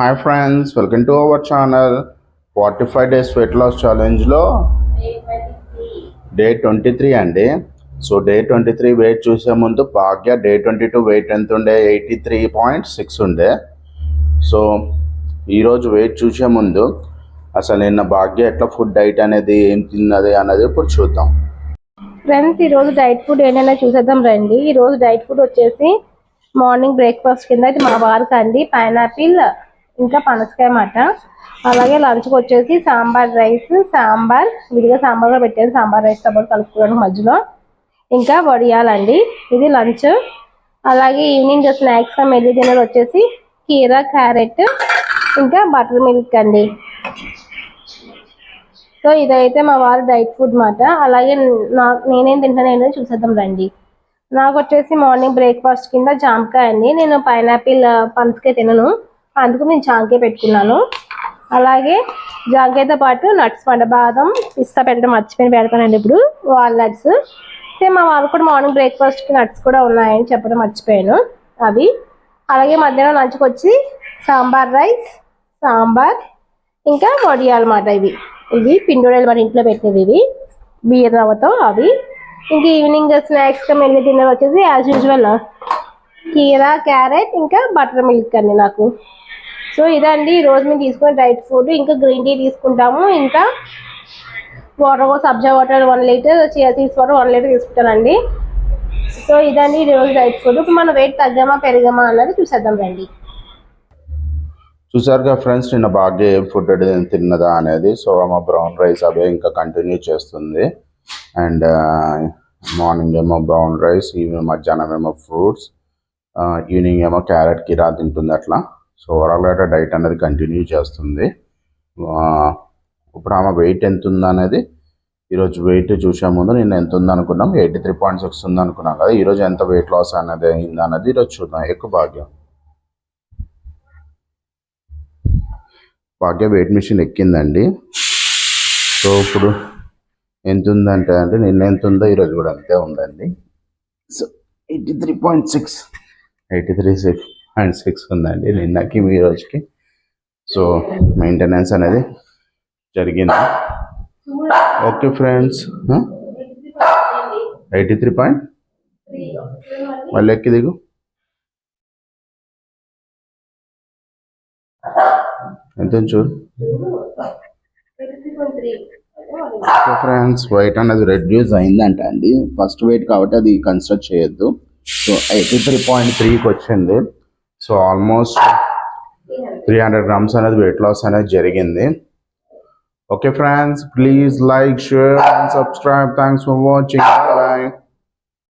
Hi friends welcome to our channel forty five days weight loss ఛాలెంజ్లో day twenty three అండి. So day twenty three weight చూసే ముందు Bhagya day twenty two weight ఎంత ఉండే? Eighty three point six ఉండే so ఈరోజు weight చూసే ముందు అసలు నిన్న భాగ్య ఎట్లా ఫుడ్ డైట్ అనేది ఏం తిన్నది అనేది ఇప్పుడు చూద్దాం. ఫ్రెండ్స్ ఈ రోజు డైట్ ఫుడ్ ఏంటనే చూసేద్దాం రండి. ఈరోజు డైట్ ఫుడ్ వచ్చేసి మార్నింగ్ బ్రేక్ఫాస్ట్ కింద అయితే మా వారికి అండి పైనాపిల్ ఇంకా పనసకాయ మాట. అలాగే లంచ్కి వచ్చేసి సాంబార్ రైస్ సాంబార్ విడిగా సాంబార్ కూడా పెట్టాను సాంబార్ రైస్తో పాటు కలుపుకోవడానికి మధ్యలో. ఇంకా వడియాలండి. ఇది లంచ్ అలాగే ఈవినింగ్ స్నాక్స్ మెల్లి డిన్నర్ వచ్చేసి కీరా క్యారెట్ ఇంకా బటర్ మిల్క్ అండి. సో ఇదైతే మా వారు డైట్ ఫుడ్ మాట. అలాగే నా నేనేం తింటాను ఏంటో చూసేద్దాం రండి. నాకు వచ్చేసి మార్నింగ్ బ్రేక్ఫాస్ట్ కింద జామకాయ అండి. నేను పైనాపిల్ పనసకాయ తినను. అందుకు నేను జాంకే పెట్టుకున్నాను. అలాగే జాంకాయతో పాటు నట్స్ పంట బాదం పిస్తా పెట్టడం మర్చిపోయి పెడతానండి ఇప్పుడు వాల్నట్స్ సో మా వాళ్ళు కూడా మార్నింగ్ బ్రేక్ఫాస్ట్కి నట్స్ కూడా ఉన్నాయని చెప్పడం మర్చిపోయాను అవి. అలాగే మధ్యాహ్నం లంచ్కి వచ్చి సాంబార్ రైస్ సాంబార్ ఇంకా వడియాలు అన్నమాట ఇవి. ఇవి పిండోడలు మన ఇంట్లో పెట్టినవి ఇవి. బియ్యం రవ్వతో అవి. ఇంకా ఈవినింగ్ స్నాక్స్గా మెల్లి డిన్నర్ వచ్చేసి యాజ్ యూజువల్. కీరా క్యారెట్ ఇంకా బటర్ మిల్క్ అండి నాకు. సో ఇదండి ఈ రోజు మేము తీసుకునే డైట్ ఫుడ్ ఇంకా గ్రీన్ టీ తీసుకుంటాము. ఇంకా వాటర్ సబ్జా water one litre chia seeds water one litre తీసుకుంటానండి. సో ఇదండి ఈరోజు రోజు డైట్ ఫుడ్ ఇప్పుడు మనం వెయిట్ తగ్గామా పెరిగామా అన్నది చూసేద్దాం రండి. చూసారుగా ఫ్రెండ్స్ నిన్న బాగా ఫుడ్ తిన్నదా అనేది. సో ఆమె బ్రౌన్ రైస్ అవే ఇంకా కంటిన్యూ చేస్తుంది. అండ్ మార్నింగ్ uh, ఏమో బ్రౌన్ రైస్ ఈవినింగ్ మధ్యాహ్నం ఏమో ఫ్రూట్స్ ఈవినింగ్ uh, ఏమో క్యారెట్ కిరా తింటుంది అట్లా. సో ఓవరాల్గా డైట్ అనేది కంటిన్యూ చేస్తుంది. ఇప్పుడు ఆమె వెయిట్ ఎంత ఉంది అనేది ఈరోజు వెయిట్ చూసే ముందు నిన్న ఎంత ఉంది అనుకున్నాం ఎయిటీ త్రీ పాయింట్ సిక్స్ ఉంది అనుకున్నాం కదా ఈరోజు ఎంత వెయిట్ లాస్ అనేది అయింది అన్నది ఈరోజు చూద్దాం. ఎక్కువ భాగ్యం. భాగ్య వెయిట్ మిషన్ ఎక్కిందండి. సో ఇప్పుడు ఎంత ఉందంటే అంటే నిన్న ఎంత ఉందో ఈరోజు కూడా అంతే ఉందండి. So eighty three point six eighty three six and six ఉందండి నిన్నకి మీ రోజుకి సో మెయింటెనెన్స్ అనేది జరిగింది. Okay friends eighty three point? మళ్ళీ ఎక్కి దిగు. ఎంత చూడు? సో ఫ్రెండ్స్ వెయిట్ అనేది రెడ్యూస్ అయిందంట అండి. ఫస్ట్ వెయిట్ కాబట్టి అది కన్స్ట్రక్ట్ చేయొద్దు. సో ఎయిటీ త్రీ పాయింట్ త్రీకి వచ్చింది. So almost three hundred grams అనేది వెయిట్ లాస్ అనేది జరిగింది. Okay friends please like share and subscribe thanks for watching